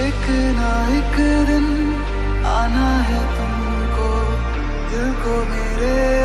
एक ना एक दिन आना है तुमको दिल को मेरे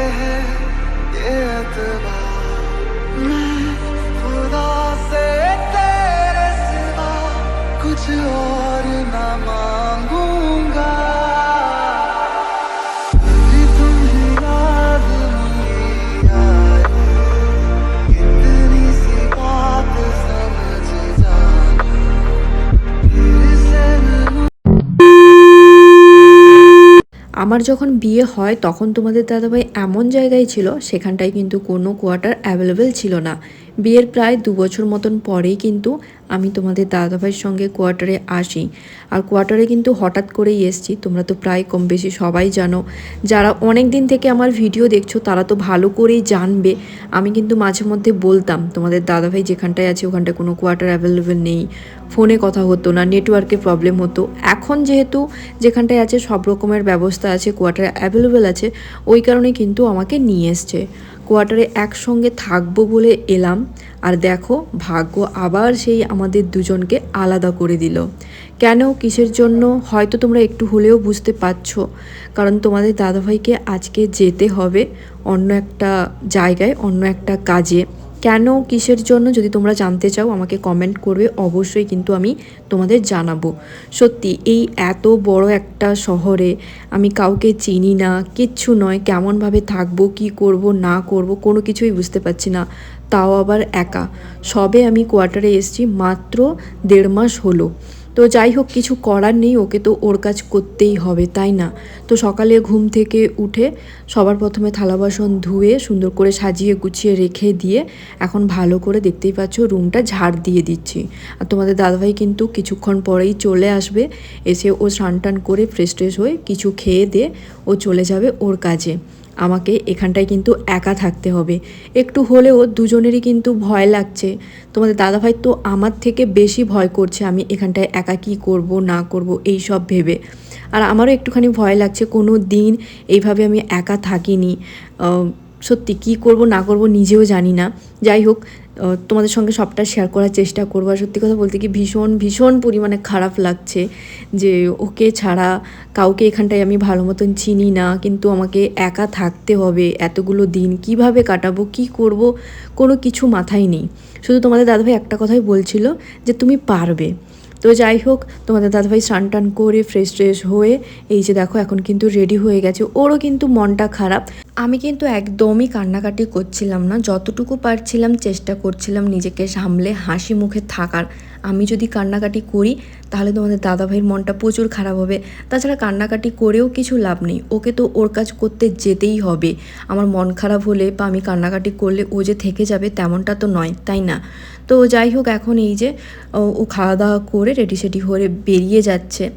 আমার যখন বিয়ে হয়, তখন তোমাদের দাদাভাই এমন জায়গায় ছিল, সেখানটায় কিন্তু কোনো কোয়ার্টার অ্যাভেলেবেল ছিল না। বিয়ের প্রায় দু বছর মতন পরেই কিন্তু আমি তোমাদের দাদাভাইয়ের সঙ্গে কোয়ার্টারে আসি। আর কোয়ার্টারে কিন্তু হঠাৎ করেই এসছি। তোমরা তো প্রায় কম বেশি সবাই জানো। যারা অনেক দিন থেকে আমার ভিডিও দেখছ, তারা তো ভালো করেই জানবে। আমি কিন্তু মাঝে মধ্যে বলতাম, তোমাদের দাদাভাই যেখানটায় আছে, ওখানটায় কোনো কোয়ার্টার অ্যাভেলেবেল নেই। ফোনে কথা হতো না নেটওয়ার্কের প্রবলেম হতো। এখন যেহেতু যেখানটায় আছে সব রকমের ব্যবস্থা আছে, কোয়ার্টার অ্যাভেলেবেল আছে, ওই কারণে কিন্তু আমাকে নিয়ে এসছে। কোয়ার্টারে একসঙ্গে থাকব বলে এলাম। আর দেখো, ভাগ্য আবার সেই আমাদের দুজনকে আলাদা করে দিল। কেন, কিসের জন্য? হয়তো তোমরা একটু হলেও বুঝতে পারছ। কারণ তোমাদের দাদাভাইকে আজকে যেতে হবে অন্য একটা জায়গায়, অন্য একটা কাজে। কেন, কিসের জন্য, যদি তোমরা জানতে চাও, আমাকে কমেন্ট করবে। অবশ্যই কিন্তু আমি তোমাদের জানাব। সত্যি, এই এত বড় একটা শহরে আমি কাউকে চিনি না, কিচ্ছু নয়, কেমনভাবে থাকব, কি করব, না করব, কোনো কিছুই বুঝতে পারছি না। তাও আবার একা। সবে আমি কোয়ার্টারে এসেছি, মাত্র দেড় মাস হলো। তো যাই হোক, কিছু করার নেই, ওকে তো ওর কাজ করতেই হবে, তাই না? তো সকালে ঘুম থেকে উঠে সবার প্রথমে থালা বাসন ধুয়ে, সুন্দর করে সাজিয়ে গুছিয়ে রেখে দিয়ে এখন ভালো করে দেখতেই পাচ্ছ রুমটা ঝাড় দিয়ে দিচ্ছি। আর তোমাদের দাদাভাই কিন্তু কিছুক্ষণ পরেই চলে আসবে, এসে ও স্নান টান করে ফ্রেশ ট্রেশ হয়ে কিছু খেয়ে দিয়ে ও চলে যাবে ওর কাজে। আমাকে এখানটায় কিন্তু একা থাকতে হবে। একটু হলেও দুজনেরই কিন্তু ভয় লাগছে। তোমাদের দাদাভাই তো আমার থেকে বেশি ভয় করছে আমি এখানটায় একা কী করব, না করব, এই সব ভেবে। আর আমারও একটুখানি ভয় লাগছে কোনো দিন এইভাবে আমি একা থাকিনি। সত্যি কি করব, না করব নিজেও জানি না। যাই হোক তোমাদের সঙ্গে সবটা শেয়ার করার চেষ্টা করব। আর সত্যি কথা বলতে কি ভীষণ ভীষণ পরিমাণে খারাপ লাগছে যে ওকে ছাড়া কাউকে এখানটায় আমি ভালো মতন চিনি না, কিন্তু আমাকে একা থাকতে হবে এতগুলো দিন। কীভাবে কাটাবো, কি করব, কোনো কিছু মাথায় নেই। শুধু তোমাদের দাদাভাই একটা কথাই বলছিল যে তুমি পারবে। তো যাই হোক, তোমাদের দাদাভাই স্নান টান করে ফ্রেশ ট্রেশ হয়ে, এই যে দেখো এখন কিন্তু রেডি হয়ে গেছে। ওরও কিন্তু মনটা খারাপ। আমি কিন্তু একদমই কান্নাকাটি করছিলাম না, যতটুকু পারছিলাম চেষ্টা করছিলাম নিজেকে সামলে হাসি মুখে থাকার। আমি যদি কান্নাকাটি করি, তাহলে তোমাদের দাদাভাইয়ের মনটা প্রচুর খারাপ হবে। তাছাড়া কান্নাকাটি করেও কিছু লাভ নেই। ওকে তো ওর কাজ করতে যেতেই হবে। আমার মন খারাপ হলে বা আমি কান্নাকাটি করলে ও যে থেকে যাবে তেমনটা তো নয়, তাই না? তো যাই হোক, এখন এই যে, ও খাওয়া দাওয়া করে রেডি সেডি হয়ে বেরিয়ে যাচ্ছে।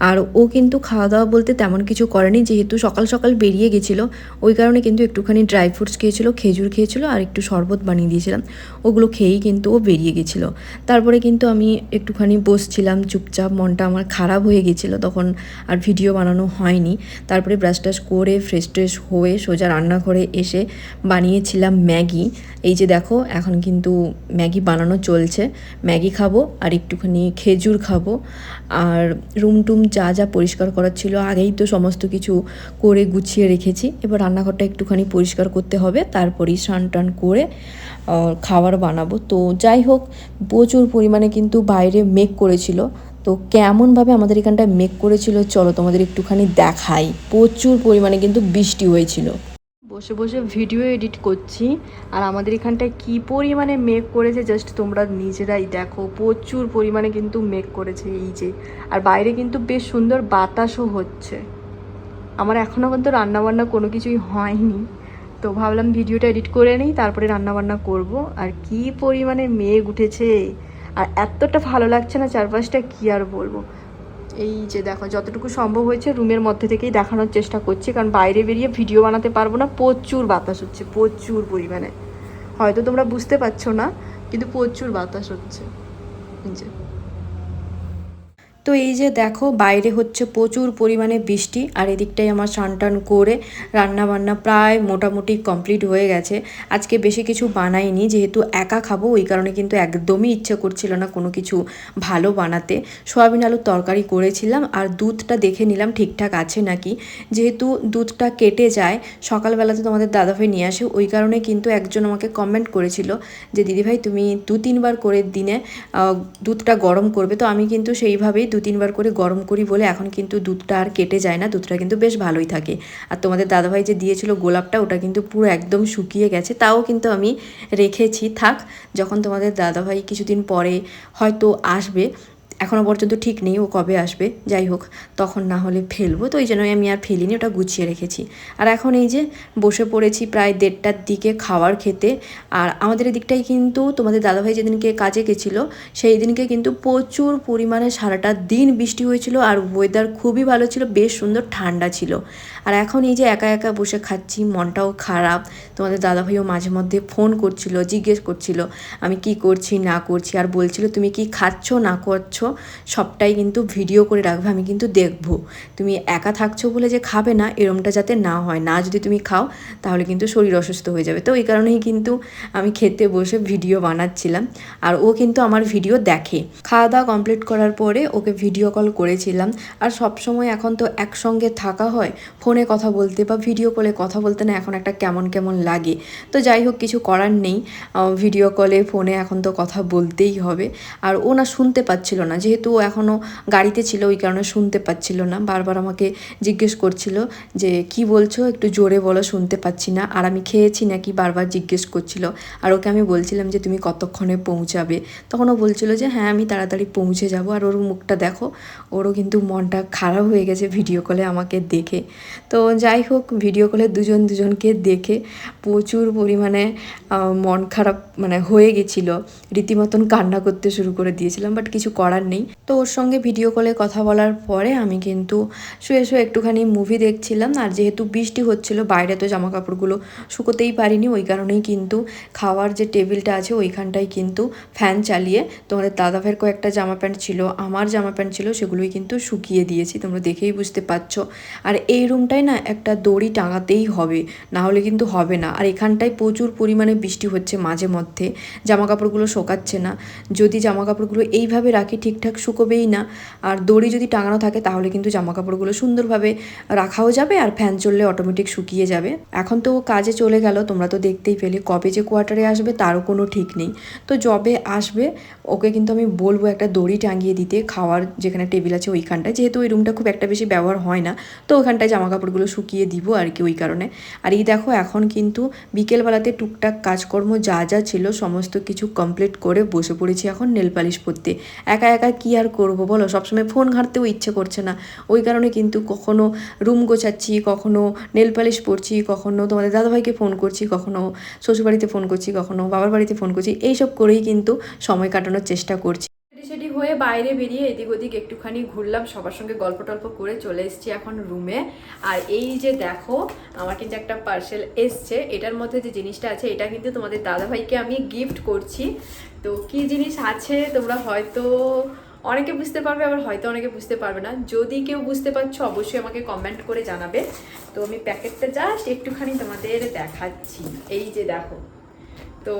আর ও কিন্তু খাওয়া দাওয়া বলতে তেমন কিছু করেনি, যেহেতু সকাল সকাল বেরিয়ে গেছিল। ওই কারণে কিন্তু একটুখানি ড্রাই ফ্রুটস খেয়েছিল, খেজুর খেয়েছিল আর একটু শরবত বানিয়ে দিয়েছিলাম। ওগুলো খেয়েই কিন্তু ও বেরিয়ে গেছিল। তারপরে কিন্তু আমি একটুখানি বসছিলাম, চুপচাপ মনটা আমার খারাপ হয়ে গেছিল, তখন আর ভিডিও বানানো হয়নি। তারপরে ব্রাশ টাশ করে ফ্রেশ ট্রেশ হয়ে সোজা রান্নাঘরে এসে বানিয়েছিলাম ম্যাগি। এই যে দেখো, এখন কিন্তু ম্যাগি বানানো চলছে। ম্যাগি খাব আর একটুখানি খেজুর খাব। আর রুম টুম যা যা পরিষ্কার করার ছিল, আগেই তো সমস্ত কিছু করে গুছিয়ে রেখেছি। এবার রান্নাঘরটা একটুখানি পরিষ্কার করতে হবে, তারপরেই স্নান টান করে খাবার বানাবো। তো যাই হোক, প্রচুর পরিমাণে কিন্তু বাইরে মেঘ করেছিল। তো কেমনভাবে আমাদের এখানটায় মেঘ করেছিল, চলো তোমাদের একটুখানি দেখাই। প্রচুর পরিমাণে কিন্তু বৃষ্টি হয়েছিল। বসে বসে ভিডিও এডিট করছি। আর আমাদের এখানটায় কি পরিমাণে মেঘ করেছে জাস্ট তোমরা নিজেরাই দেখো। প্রচুর পরিমাণে কিন্তু মেঘ করেছে এই যে। আর বাইরে কিন্তু বেশ সুন্দর বাতাসও হচ্ছে। আমার এখনও পর্যন্ত রান্নাবান্না কোনো কিছুই হয়নি। তো ভাবলাম ভিডিওটা এডিট করে নিই, তারপরে রান্নাবান্না করব। আর কি পরিমাণে মেঘ উঠেছে, আর এতটা ভালো লাগছে না চারপাশটা, কি আর বলব? এই যে দেখো, যতটুকু সম্ভব হয়েছে রুমের মধ্যে থেকেই দেখানোর চেষ্টা করছি, কারণ বাইরে বেরিয়ে ভিডিও বানাতে পারব না, প্রচুর বাতাস হচ্ছে, প্রচুর পরিমাণে। হয়তো তোমরা বুঝতে পারছ না, কিন্তু প্রচুর বাতাস হচ্ছে। যে। তো এই যে দেখো, বাইরে হচ্ছে প্রচুর পরিমাণে বৃষ্টি, আর এদিকটাই আমার টান করে রান্না বান্না প্রায় মোটামুটি কমপ্লিট হয়ে গেছে। আজকে বেশি কিছু বানাইনি, যেহেতু একা খাব, ওই কারণে কিন্তু একদমই ইচ্ছে করছিল না কোনো কিছু ভালো বানাতে। সোয়াবিন আলুর তরকারি করেছিলাম, আর দুধটা দেখে নিলাম ঠিকঠাক আছে নাকি। যেহেতু দুধটা কেটে যায় সকালবেলাতে তোমাদের দাদাভাই নিয়ে আসে, ওই কারণে কিন্তু একজন আমাকে কমেন্ট করেছিল যে, দিদিভাই, তুমি দু তিনবার করে দিনে দুধটা গরম করবে। তো আমি কিন্তু সেইভাবেই দু তিনবার করে গরম করি বলে এখন কিন্তু দুধটা আর কেটে যায় না, দুধটা কিন্তু বেশ ভালোই থাকে। আর তোমাদের দাদাভাই যে দিয়েছিল গোলাপটা, ওটা কিন্তু পুরো একদম শুকিয়ে গেছে, তাও কিন্তু আমি রেখেছি, থাক। যখন তোমাদের দাদাভাই কিছুদিন পরে হয়তো আসবে এখনও পর্যন্ত ঠিক নেই ও কবে আসবে, যাই হোক, তখন না হলে ফেলব। তো ওই জন্যই আমি আর ফেলিনি, ওটা গুছিয়ে রেখেছি। আর এখন এই যে বসে পড়েছি প্রায় দেড়টার দিকে খাওয়ার খেতে, আর আমাদের এদিকটাই কিন্তু তোমাদের দাদাভাই যেদিনকে কাজে গেছিল, সেই দিনকে কিন্তু প্রচুর পরিমাণে সারাটা দিন বৃষ্টি হয়েছিল আর ওয়েদার খুবই ভালো ছিল, বেশ সুন্দর ঠান্ডা ছিল। আর এখন এই যে একা একা বসে খাচ্ছি, মনটাও খারাপ, তোমাদের দাদাভাইও মাঝে মধ্যে ফোন করছিল, জিজ্ঞেস করছিল, আমি কি করছি, না করছি, আর বলছিল, তুমি কি খাচ্ছ, না করছ? সবটাই কিন্তু ভিডিও করে রাখবে, আমি কিন্তু দেখব। তুমি একা থাকছো বলে যে খাবে না, এরমটা যাতে না হয়। না যদি তুমি খাও, তাহলে কিন্তু শরীর অসুস্থ হয়ে যাবে। তো এই কারণেই কিন্তু আমি খেতে বসে ভিডিও বানাচ্ছিলাম। আর ও কিন্তু আমার ভিডিও দেখে। খাওয়া দাওয়া কমপ্লিট করার পরে ওকে ভিডিও কল করেছিলাম। আর সব সময় এখন তো একসঙ্গে থাকা হয়। ফোনে কথা বলতে বা ভিডিও কলে কথা বলতে না এখন একটা কেমন কেমন লাগে। তো যাই হোক, কিছু করার নেই। ভিডিও কলে ফোনে এখন তো কথা বলতেই হবে। আর ও না শুনতে পাচ্ছিল না। যেহেতু ও এখনও গাড়িতে ছিল, ওই কারণে শুনতে পাচ্ছিল না। বারবার আমাকে জিজ্ঞেস করছিল যে, কি বলছো? একটু জোরে বলো, শুনতে পাচ্ছি না। আর আমি খেয়েছি নাকি? বারবার জিজ্ঞেস করছিল। আর ওকে আমি বলছিলাম যে, তুমি কতক্ষণে পৌঁছাবে? তখন ও বলছিল যে হ্যাঁ আমি তাড়াতাড়ি পৌঁছে যাব। আর ওর মুখটা দেখো, ওরও কিন্তু মনটা খারাপ হয়ে গেছে ভিডিও কলে আমাকে দেখে। তো যাই হোক, ভিডিও কলে দুজন দুজনকে দেখে প্রচুর পরিমাণে মন খারাপ মানে হয়ে গেছিল। রীতিমতন কান্না করতে শুরু করে দিয়েছিলাম, বাট কিছু করার নেই। তো ওর সঙ্গে ভিডিও কলে কথা বলার পরে আমি কিন্তু শুয়ে শুয়ে একটুখানি মুভি দেখছিলাম। আর যেহেতু বৃষ্টি হচ্ছিল, বাইরে তো জামা কাপড়গুলো শুকোতেই পারিনি, ওই কারণেই কিন্তু খাওয়ার যে টেবিলটা আছে ওইখানটায় কিন্তু ফ্যান চালিয়ে তোমাদের দাদাভাইয়ের কয়েকটা জামা প্যান্ট ছিল, আমার জামা প্যান্ট ছিল, সেগুলোই কিন্তু শুকিয়ে দিয়েছি। তোমরা দেখেই বুঝতে পারছ। আর এই রুমটাই না একটা দড়ি টাঙাতেই হবে, না হলে কিন্তু হবে না। আর এখানটায় প্রচুর পরিমাণে বৃষ্টি হচ্ছে মাঝে মধ্যে জামা কাপড়গুলো শোকাচ্ছে না। যদি জামা কাপড়গুলো এইভাবে রাখি ঠিকঠাক শুকোবেই না। আর দড়ি যদি টাঙানো থাকে, তাহলে কিন্তু জামা কাপড়গুলো সুন্দরভাবে রাখাও যাবে আর ফ্যান চললে অটোমেটিক শুকিয়ে যাবে। এখন তো ও কাজে চলে গেল, তোমরা তো দেখতেই পেলে, কবে যে কোয়ার্টারে আসবে তারও কোনো ঠিক নেই। তো জবে আসবে, ওকে কিন্তু আমি বলব একটা দড়ি টাঙিয়ে দিতে, খাওয়ার যেখানে টেবিল আছে ওইখানটায়। যেহেতু ওই রুমটা খুব একটা বেশি ব্যবহার হয় না, তো ওখানটায় জামা কাপড়গুলো শুকিয়ে দিব আর কি ওই কারণে। আর এই দেখো, এখন কিন্তু বিকেলবেলাতে টুকটাক কাজকর্ম যা যা ছিল, সমস্ত কিছু কমপ্লিট করে বসে পড়েছি এখন নেল পালিশ পরতে। একা একা কি আর করব? বলো, সবসময় ফোন ঘাঁটতেও ইচ্ছে করছে না। ওই কারণে কিন্তু কখনো রুম গোছাচ্ছি, কখনো নেল পালিশ পরছি, কখনো তোমাদের দাদাভাইকে ফোন করছি, কখনো শ্বশুরবাড়িতে ফোন করছি, কখনো বাবার বাড়িতে ফোন করছি। এইসব করেই কিন্তু সময় কাটানোর চেষ্টা করছি। সেটি হয়ে বাইরে বেরিয়ে এদিক ওদিক একটুখানি ঘুরলাম, সবার সঙ্গে গল্প টল্প করে চলে এসেছি এখন রুমে আর এই যে দেখো, আমার কিন্তু একটা পার্সেল এসছে, এটার মধ্যে যে জিনিসটা আছে, এটা কিন্তু তোমাদের দাদাভাইকে আমি গিফট করছি। তো কি জিনিস আছে তোমরা হয়তো অনেকে বুঝতে পারবে, আবার হয়তো অনেকে বুঝতে পারবে না। যদি কেউ বুঝতে পারছ, অবশ্যই আমাকে কমেন্ট করে জানাবে। তো আমি প্যাকেটটা জাস্ট একটুখানি তোমাদের দেখাচ্ছি। এই যে দেখো। তো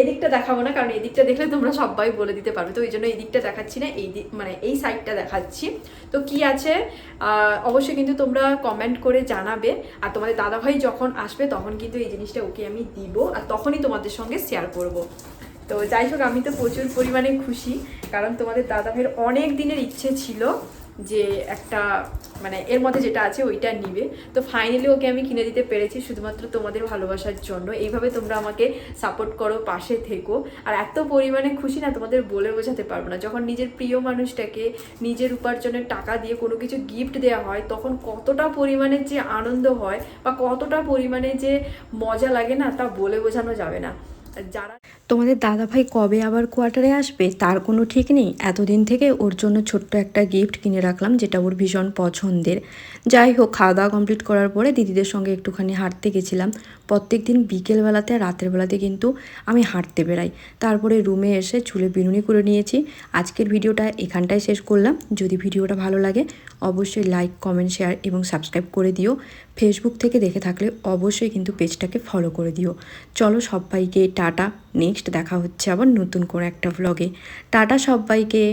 এদিকটা দেখাবো না, কারণ এদিকটা দেখলে তোমরা সবাই বলে দিতে পারবে। তো ওই জন্য এই দিকটা দেখাচ্ছি না, এই মানে এই সাইডটা দেখাচ্ছি। তো কি আছে? অবশ্যই কিন্তু তোমরা কমেন্ট করে জানাবে। আর তোমাদের দাদাভাই যখন আসবে, তখন কিন্তু এই জিনিসটা ওকে আমি দিব, আর তখনই তোমাদের সঙ্গে শেয়ার করব। তো যাই হোক, আমি তো প্রচুর পরিমাণে খুশি, কারণ তোমাদের দাদাভাইয়ের অনেক দিনের ইচ্ছে ছিল। যে একটা মানে এর মধ্যে যেটা আছে ওইটা নিবে। তো ফাইনালি ওকে আমি কিনে দিতে পেরেছি শুধুমাত্র তোমাদের ভালোবাসার জন্য। এইভাবে তোমরা আমাকে সাপোর্ট করো, পাশে থেকো। আর এত পরিমাণে খুশি না তোমাদের বলে বোঝাতে পারব না। যখন নিজের প্রিয় মানুষটাকে নিজের উপার্জনের টাকা দিয়ে কোনো কিছু গিফট দেওয়া হয়, তখন কতটা পরিমাণে যে আনন্দ হয় বা কতটা পরিমাণে যে মজা লাগে না তা বলে বোঝানো যাবে না। যারা তোমাদের দাদাভাই কবে আবার কোয়ার্টারে আসবে, তার কোনো ঠিক নেই। এতদিন থেকে ওর জন্য ছোট্ট একটা গিফট কিনে রাখলাম, যেটা ওর ভীষণ পছন্দের। যাই হোক খাওয়া দাওয়া কমপ্লিট করার পরে দিদিদের সঙ্গে একটুখানি হাঁটতে গেছিলাম। প্রত্যেক দিন বিকেলবেলাতে আর রাতের বেলাতে কিন্তু আমি হাঁটতে বেরাই তারপরে রুমে এসে চুলে বিনুনি করে নিয়েছি। আজকের ভিডিওটা এখানটায় শেষ করলাম। যদি ভিডিওটা ভালো লাগে, অবশ্যই লাইক, কমেন্ট, শেয়ার এবং সাবস্ক্রাইব করে দিও। ফেসবুক থেকে দেখে থাকলে অবশ্যই কিন্তু পেজটাকে ফলো করে দিও। চলো সবাইকে টাটা নেক্সট দেখা হচ্ছে আবার নতুন কোনো একটা ভ্লগে টাটা সবাইকে।